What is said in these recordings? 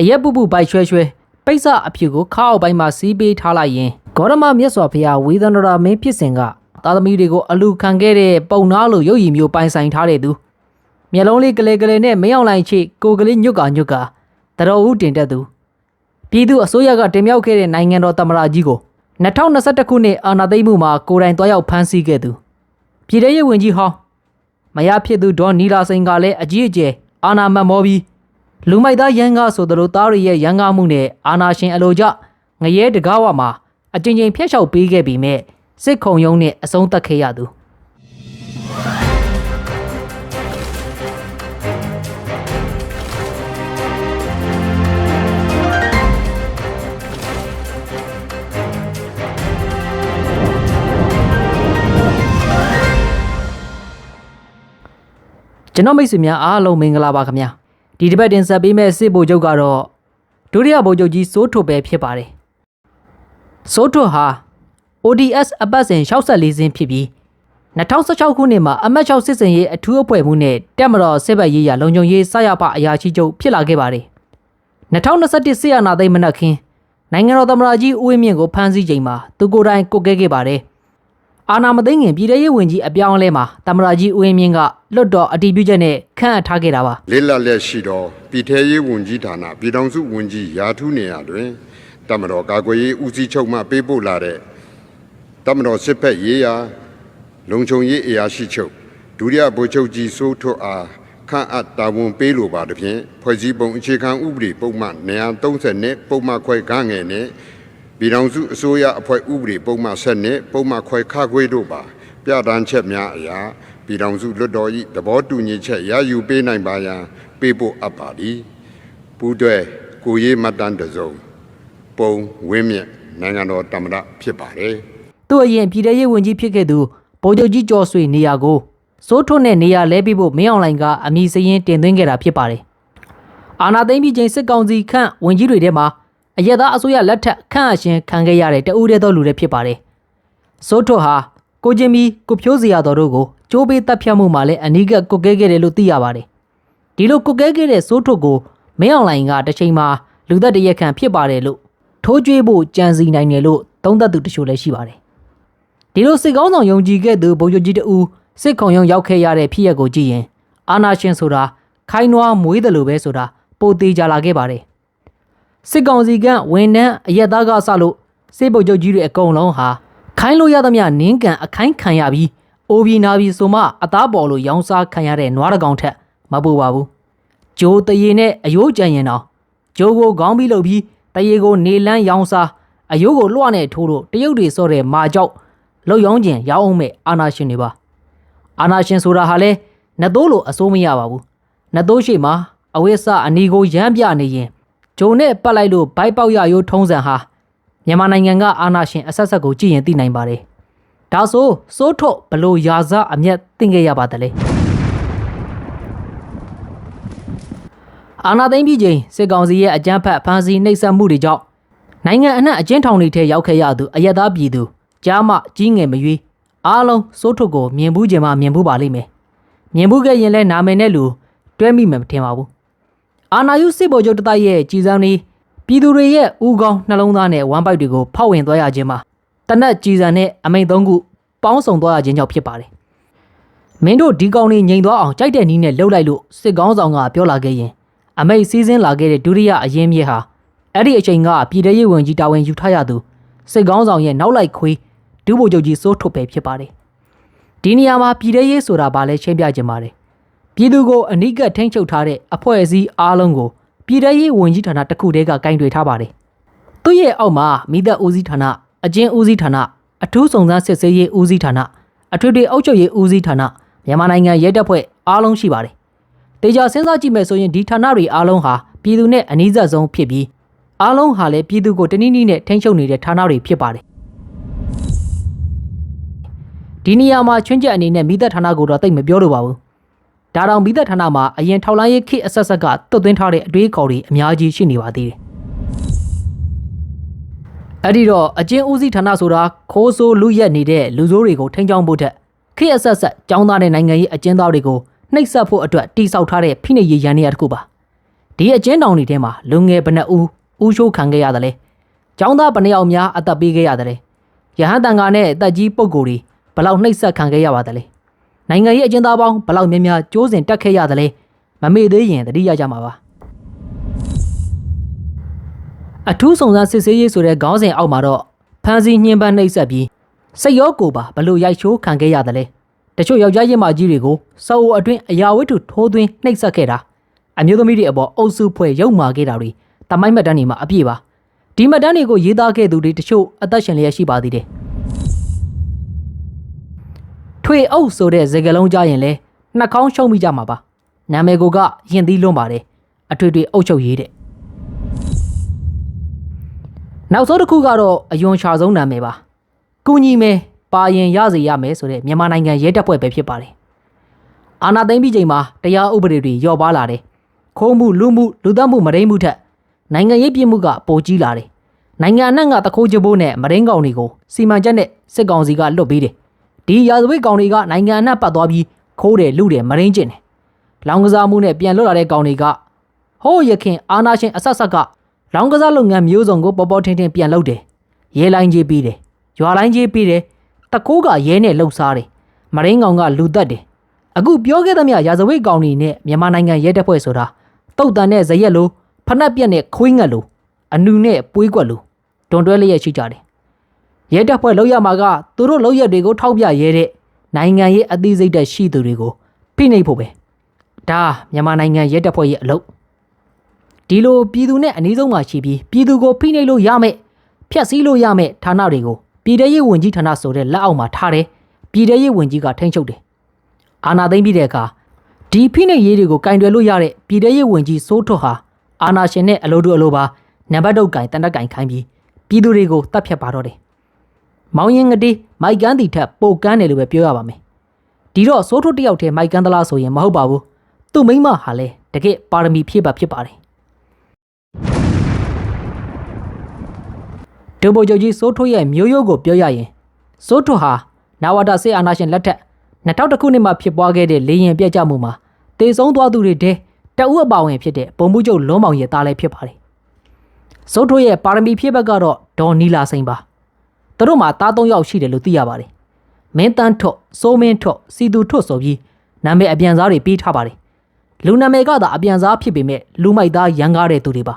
အရက်ပူပူပိုက်ရွှဲရွှဲပိတ်စအဖြူကိုခါအောက်ပိုင်းမှာစီးပေးထားလိုက်ရင်ဂေါရမမြတ်စွာဘုရားဝေဒနရာမင်းဖြစ်စဉ်ကသာသမီတွေကိုအလူခံခဲ့တဲ့ပုံနာလိုရုပ်ရည်မျိုးပိုင်ဆိုင်ထားတဲ့သူမျက်လုံးလေးကလေးကလေးနဲ့မင်းအောင်လိုင်ချိကိုကလေးညွတ်ကညွတ်ကတတော်ဦးတင်တက်သူပြည်သူအစိုးရကတင်မြှောက်ခဲ့တဲ့နိုင်ငံတော်သမ္မတကြီးကို2021ခုနှစ်အာဏာသိမ်းမှုမှာကိုယ်တိုင်တွားရောက်ဖမ်းဆီးခဲ့သူပြည်ထောင်ရေးဝန်ကြီးဟောင်းမရဖြစ်သူဒေါ်နီလာစိန်ကလည်းအကြီးအကျယ်အာနာမတ်မောပြီး လူမိုက်သားရန်ကားဆိုသလိုသားရရဲ့ရန်ကားမှုနဲ့အာနာရှင်အလိုကြငရဲတကားဝမှာအကြင်ကြင်ဖျက်လျှောက်ပေးခဲ့ပြီးမြဲစစ်ခုံရုံးနဲ့အဆုံးသတ်ခဲ့ရသူကျွန်တော်မိတ်ဆွေများအားလုံးမင်္ဂလာပါခင်ဗျာ ဒီတစ်ပတ်တင်ဆက်ပေးမယ့်စစ်ဗိုလ်ချုပ်ကတော့ဒုတိယဗိုလ်ချုပ်ကြီးစိုးထွတ်ပဲဖြစ်ပါတယ်စိုးထွတ်ဟာ ODS အပတ်စဉ်64စင်းဖြစ်ပြီး2016ခုနှစ်မှာအမတ်6စစ်စင်ရေးအထူးအဖွဲ့မှုနဲ့တက်မတော်စစ်ဘက်ရေးရာလုံခြုံရေးစရပအရာရှိချုပ်ဖြစ်လာခဲ့ပါတယ်2021စစ်အာဏာသိမ်းမနက်ခင်းနိုင်ငံတော်သမ္မတကြီးဦးဝင်းမြင့်ကိုဖမ်းဆီးချိန်မှာသူကိုယ်တိုင်ကုတ်ခဲ့ခဲ့ပါတယ် အာဏာမသိမ်းခင်ပြည်ထရေးဝန်ကြီးအပြောင်းအလဲမှာသမ္မတကြီးဦးဝင်းမြင့်ကလွတ်တော်အတည်ပြုချက်နဲ့ခန့်အပ်ထားခဲ့တာပါလေးလက်လက်ရှိသောပြည်ထရေးဝန်ကြီးဌာနပြည်ထောင်စုဝန်ကြီးရာထူးနေရာတွင်တမတော်ကာကွယ်ရေးဦးစီးချုပ်မှပေးပို့လာတဲ့တမတော်စစ်ဖက်ရေးရာလုံခြုံရေးအရာရှိချုပ်ဒုတိယဗိုလ်ချုပ်ကြီးစိုးထွတ်အားခန့်အပ်တာဝန်ပေးလိုပါသည်ဖြင့်ဖွဲ့စည်းပုံအခြေခံဥပဒေပုံမှန်230နဲ့ပုံမှန်ခွဲခန့်ငယ်နဲ့ ပြည်ထောင်စုအစိုးရအဖွဲ့ဥပဒေပုံမှန်7နဲ့ပုံမှန်ခွဲခခွေးတို့ပါ ပြဋ္ဌာန်းချက်များအရာပြည်ထောင်စုလွှတ်တော်၏သဘောတူညီချက်ရယူပေးနိုင်ပါရန်ပေးဖို့အပ်ပါသည်ပူးတွဲကိုရေးမှတ်တမ်းတစ်စုံပုံဝင်းမြင့်နိုင်ငံတော်တမရဖြစ်ပါတယ်သူ့အရင်ပြည်ထရေးဝန်ကြီးဖြစ်ခဲ့သူဗိုလ်ချုပ်ကြီးကျော်ဆွေနေရာကိုစိုးထွန်းနဲ့နေရာလဲပြီးဖို့မင်းအောင်လှိုင်ကအမည်စရင်တင်သွင်းခဲ့တာဖြစ်ပါတယ်။အာဏာသိမ်းပြီးချိန်စစ်ကောင်စီခန့်ဝန်ကြီးတွေထဲမှာ အရက်သားအစိုးရလက်ထက်ခန့်အရှင်ခံခဲ့ရတဲ့တဦးတည်းသောလူတွေဖြစ်ပါတယ်။စိုးထွန်းဟာကိုချင်းမီကိုဖြိုးစရာတော်တို့ကိုကြိုးပေးတပ်ဖြတ်မှုမှာလည်းအနီးကပ်ကုတ်ကဲခဲ့တယ်လို့သိရပါတယ်။ဒီလိုကုတ်ကဲခဲ့တဲ့စိုးထွန်းကိုမင်းအောင်လှိုင်ကတစ်ချိန်မှာလူသက်တရက်ခံဖြစ်ပါတယ်လို့ထိုးကြွေးဖို့ကြံစီနိုင်တယ်လို့သုံးသပ်သူတချို့လည်းရှိပါတယ်။ဒီလိုစစ်ကောင်းဆောင်ယုံကြည်ခဲ့သူဗိုလ်ချုပ်ကြီးတဦးစစ်ခုံရုံးရောက်ခဲ့ရတဲ့ဖြစ်ရပ်ကိုကြည့်ရင်အာနာရှင်ဆိုတာခိုင်းနွားမွေးတယ်လို့ပဲဆိုတာပိုသေးကြလာခဲ့ပါတယ် စစ်ကောင်စီကဝန်ထမ်းအရက်သားကဆလို့စစ်ဗိုလ်ချုပ်ကြီးတွေအကုန်လုံးဟာခိုင်းလို့ရသမျှနင်းကန်အခိုင်းခံရပြီးအိုဘီနာဘီဆိုမှအသားပေါ်လို့ရောင်းစားခံရတဲ့နွားတကောင်ထက်မပူပါဘူးဂျိုးတရေနဲ့အယိုးကြံရင်တော့ဂျိုးကိုခေါင်းပြီးလုပ်ပြီးတရေကိုနေလန်းရောင်းစားအယိုးကိုလွှနဲ့ထိုးလို့တရုတ်တွေစော့တဲ့မာကြောက်လောက်ရောင်းကျင်ရောင်းအောင်မဲ့အာနာရှင်တွေပါအာနာရှင်ဆိုတာဟာလဲနှစ်သိုးလိုအစိုးမရပါဘူးနှစ်သိုးရှိမှာအဝိဆအနီကိုရမ်းပြနေရင် ဂျုံနဲ့ပတ်လိုက်လို့ဘိုက်ပေါက်ရရိုးထုံးစံဟာမြန်မာနိုင်ငံကအာနာရှင်အဆက်ဆက်ကိုကြည့်ရင်သိနိုင်ပါတယ်ဒါဆိုစိုးထုတ်ဘလို့ယာစအမျက်သိခဲ့ရပါတလဲအာနာသိမ့်ပြီးချိန်စစ်ကောင်စီရဲ့အကြမ်းဖက်ဖမ်းဆီးနှိပ်စက်မှုတွေကြောင့်နိုင်ငံအနှံ့အကျဉ်းထောင်တွေထဲရောက်ခဲ့ရသူအယက်သားပြည်သူကြားမကြီးငယ်မရွေးအားလုံးစိုးထုတ်ကိုမြင်ဘူးကြမှာမြင်ဘူးပါလိမ့်မယ်မြင်ဘူးခဲ့ရင်လဲနာမည်နဲ့လူတွဲမိမယ်မထင်ပါဘူး အာနာယုစစ်ဗိုလ်ချုပ်တတိုက်ရဲ့ကြည်စမ်းနေပြည်သူတွေရဲ့ဥကောင်းနှလုံးသားနဲ့ဝမ်းပိုက်တွေကိုဖောက်ဝင်သွားရခြင်းမှာတနက်ကြည်စံနဲ့အမိန်သုံးခုပေါင်းစုံသွားရခြင်းကြောင့်ဖြစ်ပါတယ်မင်းတို့ဒီကောင်လေးငိန်သွားအောင်ကြိုက်တဲ့နီးနဲ့လှုပ်လိုက်လို့စစ်ကောင်းဆောင်ကပြောလာခဲ့ရင်အမိတ်စီးစင်းလာခဲ့တဲ့ဒုတိယအရင်မြေဟာအဲ့ဒီအချိန်ကပြည်ထရေးဝန်ကြီးတာဝန်ယူထားရသူစစ်ကောင်းဆောင်ရဲ့နောက်လိုက်ခွေးဒုဗိုလ်ချုပ်ကြီးစိုးထုတ်ပဲဖြစ်ပါတယ်ဒီနေရာမှာပြည်ထရေးဆိုတာဘာလဲရှင်းပြခြင်းပါတယ် ပြည်သူကိုအနိကထိန်းချုပ်ထားတဲ့အဖွဲ့အစည်းအားလုံးကိုပြည်ထရေးဝန်ကြီးဌာနတစ်ခုတည်းကကင်တွယ်ထားပါတယ်သူ့ရဲ့အောက်မှာမိသက်ဦးစီးဌာနအကျဉ်းဦးစီးဌာနအထူးစုံစမ်းစစ်ဆေးရေးဦးစီးဌာနအထွေထွေအုပ်ချုပ်ရေးဦးစီးဌာနမြန်မာနိုင်ငံရဲတပ်ဖွဲ့အားလုံးရှိပါတယ်တေချာစဉ်းစားကြည့်မယ်ဆိုရင်ဒီဌာနတွေအားလုံးဟာပြည်သူနဲ့အနီးစပ်ဆုံးဖြစ်ပြီးအားလုံးဟာလည်းပြည်သူကိုတနည်းနည်းနဲ့ထိန်းချုပ်နေတဲ့ဌာနတွေဖြစ်ပါတယ်ဒီနေရာမှာချွင်းချက်အနေနဲ့မိသက်ဌာနကိုတော့တိတ်မပြောလို့ပါဘူး ဒါတောင်မိသက်ဌာနမှာအရင်ထောက်လိုင်းရေးခေတ်အဆက်ဆက်ကတွတ်သွင်းထားတဲ့အတွေးခေါ်တွေအများကြီးရှိနေပါသေးတယ်အဲ့ဒီတော့အချင်းဦးစီးဌာနဆိုတာခိုးဆိုးလူရက်နေတဲ့လူဆိုးတွေကိုထိန်းချောင်းဖို့ထက်ခေတ်အဆက်ဆက်ចောင်းသားတဲ့နိုင်ငံရေးအကျဉ်းသားတွေကိုနှိပ်စက်ဖို့အတွက်တိစောက်ထားတဲ့ဖိနှိပ်ရေးရန်နေရတစ်ခုပါဒီအကျဉ်းတောင်တွေထဲမှာလူငယ်ဘယ်နှဦးဦးရှိုးခံခဲ့ရတယ်လဲ။ကျောင်းသားဘယ်နှယောက်များအသက်ပေးခဲ့ရတယ်လဲ။ရဟန်းတန်ဃာနဲ့တက်ကြီးပုဂ္ဂိုလ်တွေဘယ်လောက်နှိပ်စက်ခံခဲ့ရပါတယ်လဲ။ နိုင်ငံရေးအကျဉ်းသားပေါင်းဘယ်လောက်များများကြိုးစင်တက်ခဲ့ရတယ်လဲ။မမေ့သေးရင်သတိရကြမှာပါ။အထူးစုံစမ်းစစ်ဆေးရေးဆိုတဲ့ခေါင်းစဉ်အောက်မှာတော့ဖမ်းဆီးညှဉ်းပန်းနှိပ်စက်ပြီးစိတ်ရောကိုယ်ပါဘလို့ရိုက်ချိုးခံခဲ့ရတယ်လဲ။တချို့ယောက်ျားရင်မကြီးတွေကိုစောအုပ်အတွင်းအရာဝတ္ထုထိုးသွင်းနှိပ်စက်ခဲ့တာအမျိုးသမီးတွေအပေါ်အုပ်စုဖွဲ့ရုပ်မာခဲ့တာတွေတမိုင်းမှတ်တမ်းတွေမှာအပြည့်ပါဒီမှတ်တမ်းတွေကိုရေးသားခဲ့သူတွေတချို့အသက်ရှင်လျက်ရှိပါသေးတယ် ထွေအုပ်ဆိုတဲ့စကားလုံးကြားရင်လဲနှာခေါင်းရှုံးမိကြမှာပါနာမည်ကိုကရင်သီးလွန်းပါတယ်အထွေထွေအုပ်ချုပ်ရေးတဲ့နောက်ဆုံးတစ်ခုကတော့အယွန်ချာဆုံးနာမည်ပါကုညီမယ်ပါရင်ရစေရမယ်ဆိုတဲ့မြန်မာနိုင်ငံရဲတပ်ဖွဲ့ပဲဖြစ်ပါတယ်အာနာသိမ့်ပြီးချိန်မှာတရားဥပဒေတွေလျော့ပါလာတယ်ခိုးမှုလူမှုလူသတ်မှုမရင်းမှုထက်နိုင်ငံရေးပြည်မှုကပိုကြီးလာတယ်နိုင်ငံအနှံ့ကတခိုးကြိုးနဲ့မရင်းကောင်တွေကိုစီမံချက်နဲ့စစ်ကောင်စီကလွတ်ပေးတယ် ဒီရာဇဝတ်ကောင်တွေကနိုင်ငံအနှံ့ပတ်သွားပြီးခိုးတယ်လူတယ်မရင်းကျင်တယ်လောင်ကစားမှုနဲ့ပြန်လွတ်လာတဲ့ကောင်တွေကဟိုးရခင်အာနာရှင်အဆက်ဆက်ကလောင်ကစားလုပ်ငန်းမျိုးစုံကိုပေါ်ပေါ်ထင်ထင်ပြန်လုပ်တယ်ရဲလိုင်းကြီးပြီးတယ်ရွာလိုင်းကြီးပြီးတယ်တခိုးကရဲနဲ့လှုပ်ရှားတယ်မရင်းကောင်ကလူသက်တယ်အခုပြောခဲ့သမျှရာဇဝတ်ကောင်တွေနဲ့မြန်မာနိုင်ငံရဲတပ်ဖွဲ့ဆိုတာတုတ်တန်နဲ့ဇရက်လိုဖနှက်ပြက်နဲ့ခွေးငက်လိုအနူနဲ့ပွေးကွက်လိုတွန်တွဲလျက်ရှိကြတယ် ရဲတပ်ဖွဲ့လောက်ရမှာကသူတို့လောက်ရက်တွေကိုထောက်ပြရဲတဲ့နိုင်ငံရေးအသေးစိတ်တဲ့ရှိသူတွေကိုဖိနှိပ်ဖို့ပဲဒါမြန်မာနိုင်ငံရဲတပ်ဖွဲ့ရဲ့အလုပ်ဒီလိုပြည်သူနဲ့အနည်းဆုံးမှရှိပြီးပြည်သူကိုဖိနှိပ်လို့ရမယ်ဖျက်ဆီးလို့ရမယ်ဌာနတွေကိုပြည်ထရေးဝန်ကြီးဌာနဆိုတဲ့လက်အောက်မှာထားတယ်ပြည်ထရေးဝန်ကြီးကထိန်းချုပ်တယ်အာဏာသိမ်းပြီးတဲ့အခါဒီဖိနှိပ်ရေးတွေကိုကင်တွယ်လို့ရတဲ့ပြည်ထရေးဝန်ကြီးစိုးထွတ်ဟာအာဏာရှင်နဲ့အလိုတူအလိုပါနံပါတ်တုတ်ကင်တန်တက်ကင်ခိုင်းပြီးပြည်သူတွေကိုတတ်ဖြတ်ပါတော့တယ် မောင်ရင်ငတိမိုက်ကန်းတီထက်ပိုကန်းတယ်လို့ပဲပြောရပါမယ်ဒီတော့စိုးထွတ်တယောက်တည်းမိုက်ကန်းသလားဆိုရင်မဟုတ်ပါဘူးသူ့မိန်းမဟာလဲတကယ်ပါရမီဖြည့်ပါဖြစ်ပါတယ်ဒုဗိုလ်ချုပ်ကြီးစိုးထွတ်ရဲ့မျိုးရိုးကိုပြောရရင်စိုးထွတ်ဟာနာဝတာစစ်အာဏာရှင်လက်ထက်2000ခုနှစ်မှာဖြစ်ပွားခဲ့တဲ့လေရင်ပြတ်ကျမှုမှာတေဆုံးသွားသူတွေတဲတအုပ်အပါဝင်ဖြစ်တဲ့ပုံမှုချုပ်လွန်မောင်ရဲ့သားလည်းဖြစ်ပါတယ်။စိုးထွေးရဲ့ပါရမီဖြစ်ဘက်ကတော့ဒေါ်နီလာစိန်ပါ။ သူတို့မှာသား၃ယောက်ရှိတယ်လို့သိရပါတယ်။မင်းတန်းထွတ်၊စိုးမင်းထွတ်၊စီသူထွတ်ဆိုပြီးနာမည်အပြန်စားတွေပေးထားပါတယ်။လူနာမည်ကသာအပြန်စားဖြစ်ပေမဲ့လူမိုက်သားရန်ကားတဲ့သူတွေပါ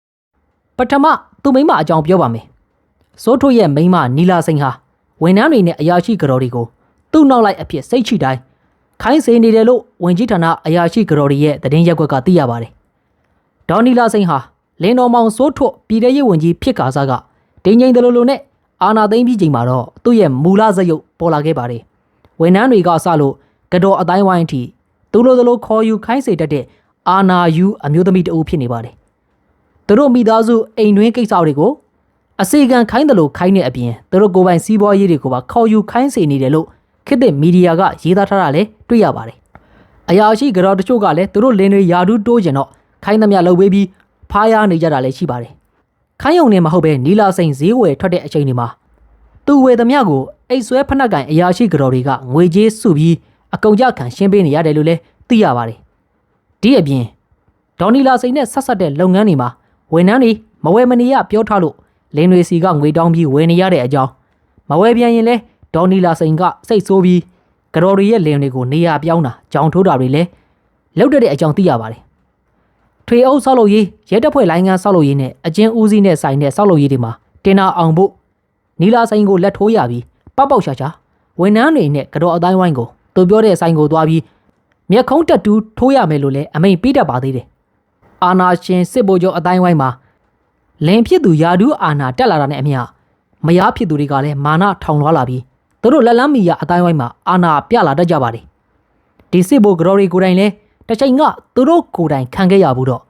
။ပထမသူမိမအကြောင်းပြောပါမယ်။စိုးထွေးရဲ့မိမနီလာစိန်ဟာဝန်ထမ်းတွေနဲ့အရာရှိကြော်တွေကိုသူ့နောက်လိုက်အဖြစ်စိတ်ချိတိုင်းခိုင်းစေနေတယ်လို့ဝင်ကြီးဌာနအရာရှိကြော်တွေရဲ့သတင်းရက်ွက်ကသိရပါတယ်။ဒေါ်နီလာစိန်ဟာလင်းတော်မောင်စိုးထွတ်ပြည်ထရေးဝန်ကြီးဖြစ်ကာစားကတင်းငိမ့်တယ်လို့လို့နဲ့ အာနာသိမ့်ပြီးချိန်မှာတော့သူ့ရဲ့မူလဇယုတ်ပေါ်လာခဲ့ပါတယ်။ဝန်ထမ်းတွေကစလို့ကတော်အတိုင်းဝိုင်းအထိသူလိုလိုခေါ်ယူခိုင်းစေတတ်တဲ့အာနာယူအမျိုးသမီးတအုပ်ဖြစ်နေပါတယ်။သူတို့မိသားစုအိမ်တွင်းကိစ္စတွေကိုအစီကံခိုင်းတယ်လို့ခိုင်းတဲ့အပြင်သူတို့ကိုယ်ပိုင်စီးပွားရေးတွေကိုပါခေါ်ယူခိုင်းစေနေတယ်လို့ခေတ်သစ်မီဒီယာကရေးသားထားတာလည်းတွေ့ရပါတယ်။အရာရှိကြော်တချို့ကလည်းသူတို့လင်းတွေယာဒူးတိုးကျင်တော့ခိုင်းသမျှလုပ်ပေးပြီးဖားရနေကြတာလည်းရှိပါတယ်။ ခိုင်းယုံနေမဟုတ်ပဲနီလာစိန်ဈေးဝယ်ထွက်တဲ့အချိန်တွေမှာသူဝယ်သမျှကိုအိတ်ဆွဲဖနှက်ကန်အရာရှိကြော်တွေကငွေကြေးစုပြီးအကုန်ကြခံရှင်းပေးနေရတယ်လို့လည်းသိရပါတယ်။ဒီအပြင်ဒေါ်နီလာစိန်နဲ့ဆက်ဆက်တဲ့လုပ်ငန်းတွေမှာဝန်ထမ်းတွေမဝယ်မနေရပြောထားလို့လင်းတွေစီကငွေတောင်းပြီးဝယ်နေရတဲ့အကြောင်းမဝယ်ပြန်ရင်လဲဒေါ်နီလာစိန်ကစိတ်ဆိုးပြီးကတော်ရီရဲ့လင်တွေကိုနေရာပြောင်းတာကြောင်ထိုးတာတွေလည်းလောက်တဲ့အကြောင်းသိရပါတယ်။ ထွေအုပ်ဆောက်လုပ်ရေးရဲတပ်ဖွဲ့လိုင်းငန်းဆောက်လုပ်ရေးနဲ့အကျဉ်းဦးစီးနဲ့ဆိုင်တဲ့ဆောက်လုပ်ရေးတွေမှာတင်နာအောင်ဖို့နီလာစိန်ကိုလက်ထိုးရပြီးပောက်ပေါက်ရှာရှာဝန်ထမ်းတွေနဲ့ကတော်အတိုင်းဝိုင်းကိုသူပြောတဲ့ဆိုင်ကိုသွားပြီးမျက်ခုံးတက်တူးထိုးရမယ်လို့လည်းအမိန်ပေးတတ်ပါသေးတယ်။အာနာရှင်စစ်ဗိုလ်ချုပ်အတိုင်းဝိုင်းမှာလင်ဖြစ်သူယာဒူးအာနာတက်လာတာနဲ့အမျှမယားဖြစ်သူတွေကလည်းမာနထောင်လွှားလာပြီးသူတို့လက်လန်းမီယာအတိုင်းဝိုင်းမှာအာနာပြလာတတ်ကြပါတယ်ဒီစစ်ဘိုဂရော်ရီကိုယ်တိုင်လဲ တစ်ချိန်ကသူတို့ကိုယ်တိုင်ခံခဲ့ရဘူးတော့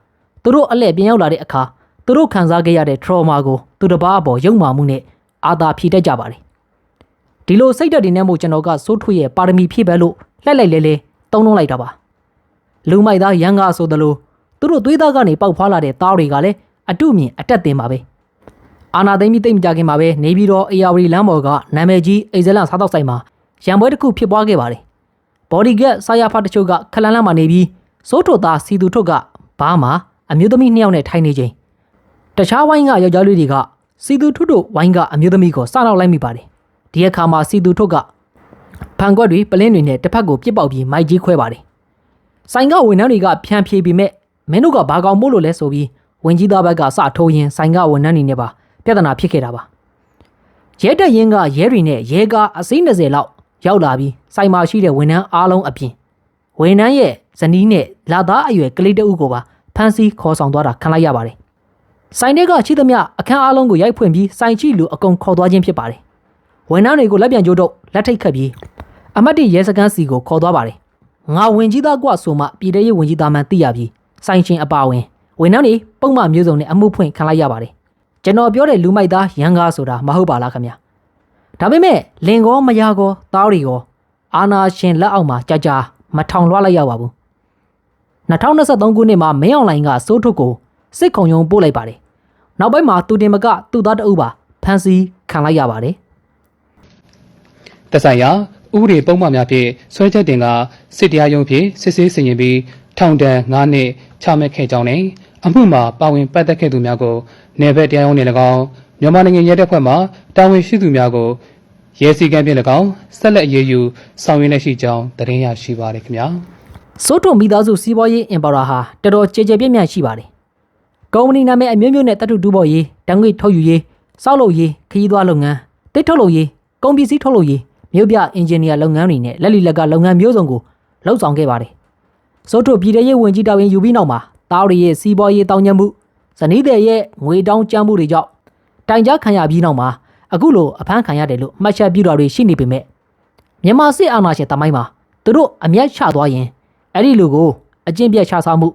သူတို့အလှည့်ပြန်ရောက်လာတဲ့အခါသူတို့ခံစားခဲ့ရတဲ့ trauma ကိုသူတစ်ပါးအပေါ်ယုံမှမှုနဲ့အာသာဖြေတတ်ကြပါတယ်ဒီလိုစိတ်ဓာတ်တွေနဲ့မို့ကျွန်တော်ကစိုးထွေရဲ့ပါရမီဖြည့်ပဲလို့လှက်လိုက်လဲလဲတုံးလုံးလိုက်တာပါလူမိုက်သားရန်ကားဆိုသလိုသူတို့သွေးသားကနေပေါက်ဖွာလာတဲ့သားတွေကလည်းအတုမြင်အတက်တင်ပါပဲအာနာသိမ့်ပြီးတိတ်မကြခင်မှာပဲနေပြီးတော့အေယာဝတီလမ်းပေါ်ကနာမည်ကြီးအိဇလန်စားတော့ဆိုင်မှာရံပွဲတစ်ခုဖြစ်ပွားခဲ့ပါတယ်။ ဘော်ဒီဂက်ဆာယာဖာတချို့ကခလန်လန်မှာနေပြီးစိုးထိုသားစီသူထုတ်ကဘားမှာအမျိုးသမီးနှစ်ယောက်နဲ့ထိုင်နေချိန်တခြားဝိုင်းကယောက်ျားလေးတွေကစီသူထွတ်တို့ဝိုင်းကအမျိုးသမီးကိုစနောက်လိုက်မိပါတယ်ဒီအခါမှာစီသူထွတ်ကဖန်ကွက်တွေပလင်းတွေနဲ့တစ်ဖက်ကိုပြစ်ပေါက်ပြီးမိုက်ကြီးခွဲပါတယ်ဆိုင်ကဝန်ထမ်းတွေကဖြန်ဖြေပြီးမဲ့မင်းတို့ကဘာကောင်မို့လို့လဲဆိုပြီးဝင်ကြီးသားဘက်ကစထိုးရင်ဆိုင်ကဝန်ထမ်းတွေနဲ့ပါပြဿနာဖြစ်ခဲ့တာပါရဲတက်ရင်ကရဲတွေနဲ့ရဲကားအစိမ့်20လောက် ရောက်လာပြီးဆိုင်မှာရှိတဲ့ဝန်ထမ်းအားလုံးအပြင်ဝန်ထမ်းရဲ့ဇနီးနဲ့လာသားအရွယ်ကလေးတအုပ်ကိုပါဖမ်းဆီးခေါ်ဆောင်သွားတာခံလိုက်ရပါတယ်ဆိုင်တွေကချိသမျှအခန်းအားလုံးကိုရိုက်ဖွင့်ပြီးဆိုင်ချိလူအကုန်ခေါ်သွားခြင်းဖြစ်ပါတယ်ဝန်ထမ်းတွေကိုလက်ပြန်ကျိုးတော့လက်ထိတ်ခတ်ပြီးအမတ်တီရဲစခန်းစီကိုခေါ်သွားပါတယ်ငါဝင်ကြီးသားကွဆိုမှပြည်ထရေးဝင်ကြီးသားမှန်သိရပြီးဆိုင်ရှင်အပါဝင်ဝန်ထမ်းတွေပုံမှန်မျိုးစုံနဲ့အမှုဖွင့်ခံလိုက်ရပါတယ်ကျွန်တော်ပြောတဲ့လူမိုက်သားရန်ကားဆိုတာမဟုတ်ပါလားခင်ဗျာ ဒါပေမဲ့လင်ကောမယာကောသားတွေရောအာနာရှင်လက်အောက်မှာကြာကြာမထောင်လွှားလိုက်ရပါဘူး2023ခုနှစ်မှာမင်းအောင်လိုင်ကစိုးထုတ်ကိုစစ်ခုံရုံးပို့လိုက်ပါတယ်နောက်ပိုင်းမှာသူတင်မကသူ့သားတအုပ်ပါဖမ်းဆီးခံလိုက်ရပါတယ်သက်ဆိုင်ရာဥပဒေပုံမှန်များဖြင့်ဆွဲချက်တင်ကစစ်တရားရုံးဖြင့်စစ်ဆေးဆင်ရင်ပြီးထောင်ဒဏ်9နှစ်ချမှတ်ခဲ့ကြောင်းနဲ့အမှုမှာပါဝင်ပတ်သက်ခဲ့သူများကိုနယ်ဘက်တရားရုံးနှင့်၎င်းမြန်မာနိုင်ငံရဲတပ်ဖွဲ့မှတာဝန်ရှိသူများကို ရဲစည်းကမ်းဖြင့်၎င်းဆက်လက်အရေးယူဆောင်ရွက်လက်ရှိကြောင်းသတင်းရရှိပါရခင်ဗျာစိုးထုံမိသားစုစီးပွားရေးအင်ပါရာဟာတော်တော်ကြည်ကြဲပြည့်မြတ်ရှိပါတယ်။ကုမ္ပဏီနာမည်အမျိုးမျိုးနဲ့တတ်ထုတူပေါ်ရေးတန်ငွေထုတ်ယူရေးစောက်လုပ်ရေးခရီးသွားလုပ်ငန်းတစ်ထုတ်လုပ်ရေးကုန်ပစ္စည်းထုတ်လုပ်ရေးမြို့ပြအင်ဂျင်နီယာလုပ်ငန်းတွေနဲ့လက်လီလက်ကလုပ်ငန်းမျိုးစုံကိုလှုပ်ဆောင်ခဲ့ပါတယ်။စိုးထုပြည်ထရေးဝင်ကြီးတာဝန်ယူပြီးနောက်မှာတားရရဲ့စီးပွားရေးတောင်းကျမ်းမှုဇနီးတဲ့ရဲ့ငွေတောင်းကျမ်းမှုတွေကြောင့်တိုင်ကြားခံရပြီးနောက်မှာ အခုလိုအဖမ်းခံရတယ်လို့မှတ်ချက်ပြုတာတွေရှိနေပေမဲ့မြန်မာစစ်အာဏာရှင်တမိုင်းမှာသူတို့အမျက်ချသွားရင်အဲ့ဒီလူကိုအကျင့်ပြတ်ချစားမှု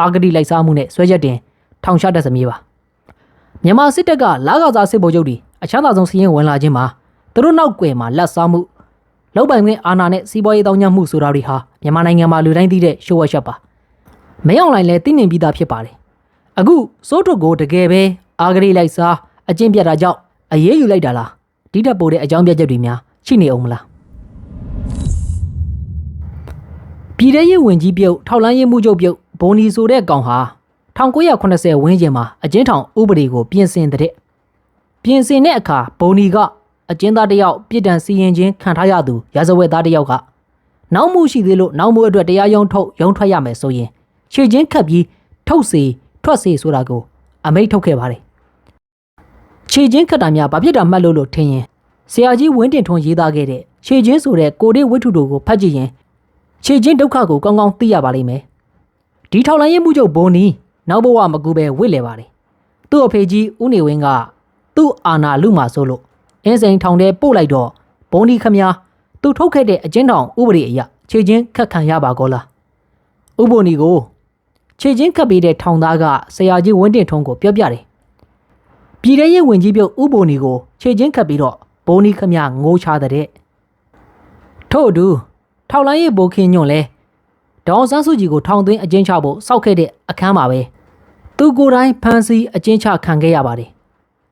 အာဂတိလိုက်စားမှုနဲ့ဆွဲချက်တင်ထောင်ချတတ်စမြည်ပါမြန်မာစစ်တပ်ကလာကစားစစ်ဗိုလ်ချုပ်တွေအချမ်းသာဆုံးစီးရင်ဝင်လာခြင်းမှာသူတို့နောက်ွယ်မှာလက်စားမှုလောက်ပိုင်ခွင့်အာဏာနဲ့စီးပွားရေးတောင်းကျမ်းမှုဆိုတာတွေဟာမြန်မာနိုင်ငံမှာလူတိုင်းသိတဲ့ရှိုးဝက်ချက်ပါမင်းအောင်လိုင်လည်းသိနေပြီးသားဖြစ်ပါတယ်အခုစိုးထုတ်ကိုတကယ်ပဲအာဂတိလိုက်စားအကျင့်ပြတ်တာကြောင့် အရေးယူလိုက်တာလားဒီတက်ပိုတဲ့အကြောင်းပြချက်တွေများရှိနေအောင်မလားပြည်ထရေးဝင်ကြီးပြုတ်ထောက်လန်းရေးမှုချုပ်ပြုတ်ဘုံဒီဆိုတဲ့ကောင်ဟာ1980ဝန်းကျင်မှာအကျဉ်းထောင်ဥပဒေကိုပြင်ဆင်တဲ့ပြင်ဆင်တဲ့အခါဘုံဒီကအကျဉ်းသားတစ်ယောက်ပြည်တံစီရင်ခြင်းခံထားရသူရာဇဝတ်သားတစ်ယောက်ကနောက်မှုရှိသေးလို့နောက်မှုအတွက်တရားရုံးထုတ်ရုံးထွက်ရမယ်ဆိုရင်ခြေချင်းခတ်ပြီးထုတ်စေထွက်စေဆိုတာကိုအမိန့်ထုတ်ခဲ့ပါတယ် ခြေချင်းခတ်တာများဘာဖြစ်တာမှတ်လို့လို့ထင်ရင်ဆရာကြီးဝင်းတင်ထွန်းရေးသားခဲ့တဲ့ခြေချင်းဆိုတဲ့ကိုရိဝိထုတို့ကိုဖတ်ကြည့်ရင်ခြေချင်းဒုက္ခကိုကောင်းကောင်းသိရပါလိမ့်မယ်။ဒီထောက်လိုင်းရေးမှုချုပ်ဘုံနီနောက်ဘဝမကူပဲဝစ်လေပါတယ်။သူ့အဖေကြီးဦးနေဝင်းကသူ့အာနာလူမှာဆိုလို့အင်းစိန်ထောင်ထဲပို့လိုက်တော့ဘုံနီခမညာသူထုတ်ခဲ့တဲ့အကျဉ်းထောင်ဥပဒေအရခြေချင်းခတ်ခံရပါကောလား။ဥပ္ပနီကိုခြေချင်းခတ်ပေးတဲ့ထောင်သားကဆရာကြီးဝင်းတင်ထုံးကိုပြောပြတယ်။ ပြည်ထရေးဝင်ကြီးပြုတ်ဥပ္ပနီကိုခြေချင်းခတ်ပြီးတော့ဘုံနီခမညာငိုးချတဲ့ထို့အတူထောက်လိုင်းရေးဘိုခင်ညွန့်လဲဒေါအောင်ဆန်းစုကြည်ကိုထောင်သွင်းအကျဉ်းချဖို့စောက်ခဲ့တဲ့အခန်းမှာပဲသူကိုယ်တိုင်ဖမ်းဆီးအကျဉ်းချခံခဲ့ရပါတယ်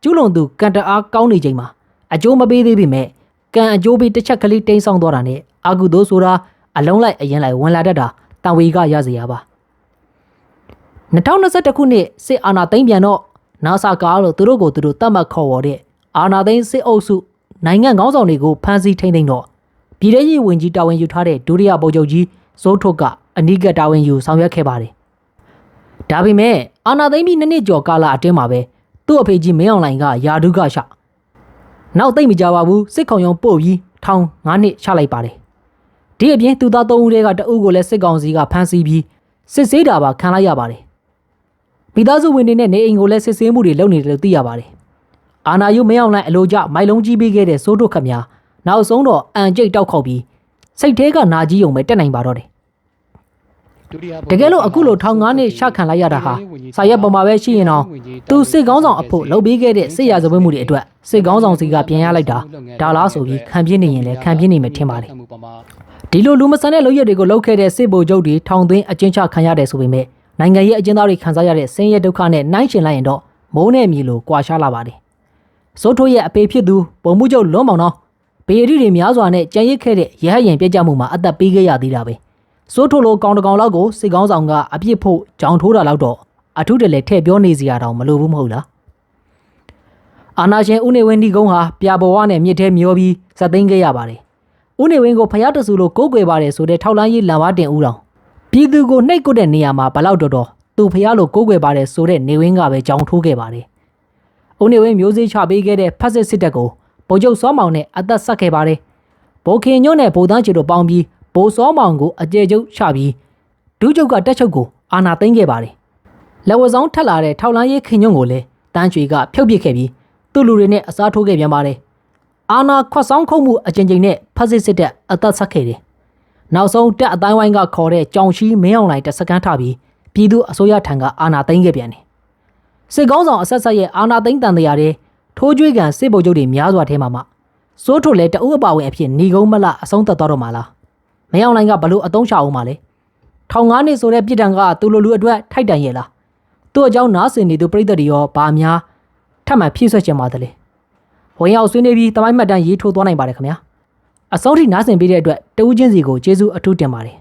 ကျူးလွန်သူကန်တအားကောင်းနေချိန်မှာအကျိုးမပေးသေးပေမဲ့ကံအကျိုးပေးတစ်ချက်ကလေးတိမ်းဆောင်သွားတာနဲ့အာကုသို့ဆိုတာအလုံးလိုက်အရင်လိုက်ဝင်လာတတ်တာတန်ဝေကရစေရပါ2021ခုနှစ်စစ်အာဏာသိမ်းပြန်တော့ နာဆာကာလို့သူတို့ကိုသူတို့တတ်မှတ်ခေါ်ဝေါ်တဲ့အာဏာသိမ်းစစ်အုပ်စုနိုင်ငံခေါင်းဆောင်တွေကိုဖမ်းဆီးထိန်းသိမ်းတော့ပြည်ထရေးဝင်ကြီးတာဝန်ယူထားတဲ့ဒုတိယဗိုလ်ချုပ်ကြီးဇိုးထုတ်ကအနိကတာဝန်ယူဆောင်ရွက်ခဲ့ပါတယ်။ဒါပေမဲ့အာနာသိမ့်ပြီးနှစ်နှစ်ကျော်ကာလအတွင်းမှာပဲသူ့အဖေကြီးမင်းအောင်လှိုင်ကယာဒုကရှနောက်သိမ့်မကြပါဘူးစစ်ကောင်ရုံပို့ပြီးထောင်9နှစ်ချလိုက်ပါတယ်။ဒီအပြင်သူသား၃ဦးတည်းကတအုပ်ကိုလည်းစစ်ကောင်စီကဖမ်းဆီးပြီးစစ်ဆေးတာပါခံလိုက်ရပါတယ်။ မိသားစုဝင်တွေနဲ့နေအိမ်ကိုလည်းစစ်ဆေးမှုတွေလုပ်နေတယ်လို့သိရပါတယ်။အာနာယုမင်းအောင်လှိုင်အလိုကျမိုင်လုံးကြီးပေးခဲ့တဲ့စိုးထုတ်ခမများနောက်ဆုံးတော့အန်ကျိတ်တောက်ခောက်ပြီးစိတ်သေးကနာကြီးုံပဲတက်နိုင်ပါတော့တယ်တကယ်လို့အခုလိုထောင်ငါးနှစ်ရှခံလိုက်ရတာဟာစာရက်ပေါ်မှာပဲရှိရင်တော့သူစစ်ကောင်းဆောင်အဖို့လှုပ်ပေးခဲ့တဲ့စစ်ရာဇဝတ်မှုတွေအတွက်စစ်ကောင်းဆောင်စီကပြန်ရလိုက်တာဒါလားဆိုပြီးခံပြင်းနေရင်လည်းခံပြင်းနေမယ်ထင်ပါတယ်ဒီလိုလူမဆန်တဲ့လုပ်ရက်တွေကိုလုပ်ခဲ့တဲ့စစ်ဗိုလ်ချုပ်တွေထောင်သွင်းအကျဉ်းချခံရတယ်ဆိုပေမဲ့ နိုင်ငံရေးအကျဉ်းသားတွေခံစားရတဲ့ဆင်းရဲဒုက္ခနဲ့နှိုင်းယှဉ်လိုက်ရင်တော့မိုးနဲ့မြေလိုကွာရှားလာပါတယ်စိုးထိုးရဲ့အပေဖြစ်သူပုံမှုချုပ်လွန်မောင်တော့ဘေရီတွေများစွာနဲ့ကြံရစ်ခဲ့တဲ့ရဟယင်ပြက်ကြမှုမှာအသက်ပေးခဲ့ရသေးတာပဲစိုးထိုလိုကောင်တကောင်လောက်ကိုစိတ်ကောင်းဆောင်ကအပြစ်ဖို့ကြောင်ထိုးတာလောက်တော့အထုတလဲထည့်ပြောနေစရာတော့မလိုဘူးမဟုတ်လားအာနာရှင်ဦးနေဝင်းဒီကုန်းဟာပြာပေါ်ဝနဲ့မြစ်ထဲမျောပြီးဇက်သိမ်းခဲ့ရပါတယ်ဦးနေဝင်းကိုဖျားတဆူလိုကိုးကွယ်ပါတယ်ဆိုတဲ့ထောက်လန်းရေးလံဝါတင်ဦးတော် ပြည်သူကိုနှိပ်ကွတဲ့နေရာမှာဘလောက်တော်တော်သူဖျားလိုကိုးကွယ်ပါတယ်ဆိုတဲ့နေဝင်းကပဲကြောင်ထိုးခဲ့ပါတယ်ဦးနေဝင်းမျိုးစေ့ချပေးခဲ့တဲ့ဖက်စစ်စစ်တပ်ကိုဗိုလ်ချုပ်စောမောင်နဲ့အသက်ဆက်ခဲ့ပါတယ်ဗိုလ်ခင်ညွန့်နဲ့ဗိုလ်တန်းချီတို့ပေါင်းပြီးဗိုလ်စောမောင်ကိုအကြဲကျုပ်ချပြီးဒုချုပ်ကတက်ချုပ်ကိုအာဏာသိမ်းခဲ့ပါတယ်လက်ဝတ်ဆောင်ထက်လာတဲ့ထောက်လန်းရေးခင်ညွန့်ကိုလည်းတန်းချွေကဖြုတ်ပစ်ခဲ့ပြီးသူ့လူတွေနဲ့အစားထိုးခဲ့ပြန်ပါတယ်အာဏာခွတ်ဆောင်ခုတ်မှုအကြိမ်ကြိမ်နဲ့ဖက်စစ်စစ်တပ်အသက်ဆက်ခဲ့တယ် နောက်ဆုံးတက်အတိုင်းဝိုင်းကခေါ်တဲ့ကြောင်ရှိမင်းအောင်လှိုင်တစ်စကန်ထပြီးပြည်သူအစိုးရထံကအာဏာသိမ်းခဲ့ပြန်တယ်စစ်ကောင်းဆောင်အဆက်ဆက်ရဲ့အာဏာသိမ်းတန်တရားတွေထိုးကြွေးကန်စစ်ဗိုလ်ချုပ်တွေများစွာထဲမှာမှစိုးထုတ်လဲတအုပ်အပါဝင်အဖြစ်ညီကုန်းမလအဆုံးသက်သွားတော့မှာလားမင်းအောင်လှိုင်ကဘလို့အတုံးချအောင်မှာလဲထောင်ငါးနှစ်ဆိုတဲ့ပြည်တံကသူလိုလူအတွက်ထိုက်တန်ရဲ့လားသူ့အကြောင်းနားဆင်နေသူပြည်သက်တွေရောဗာများထပ်မံဖြည့်ဆွက်ချင်ပါတယ်လေဝင်ရောက်ဆွေးနွေးပြီးတမိုင်းမှတ်တမ်းရေးထိုးသွားနိုင်ပါတယ်ခင်ဗျာ အဆုံးထိနားဆင်ပေးတဲ့အတွက်တဦးချင်းစီကိုကျေးဇူးအထူးတင်ပါတယ်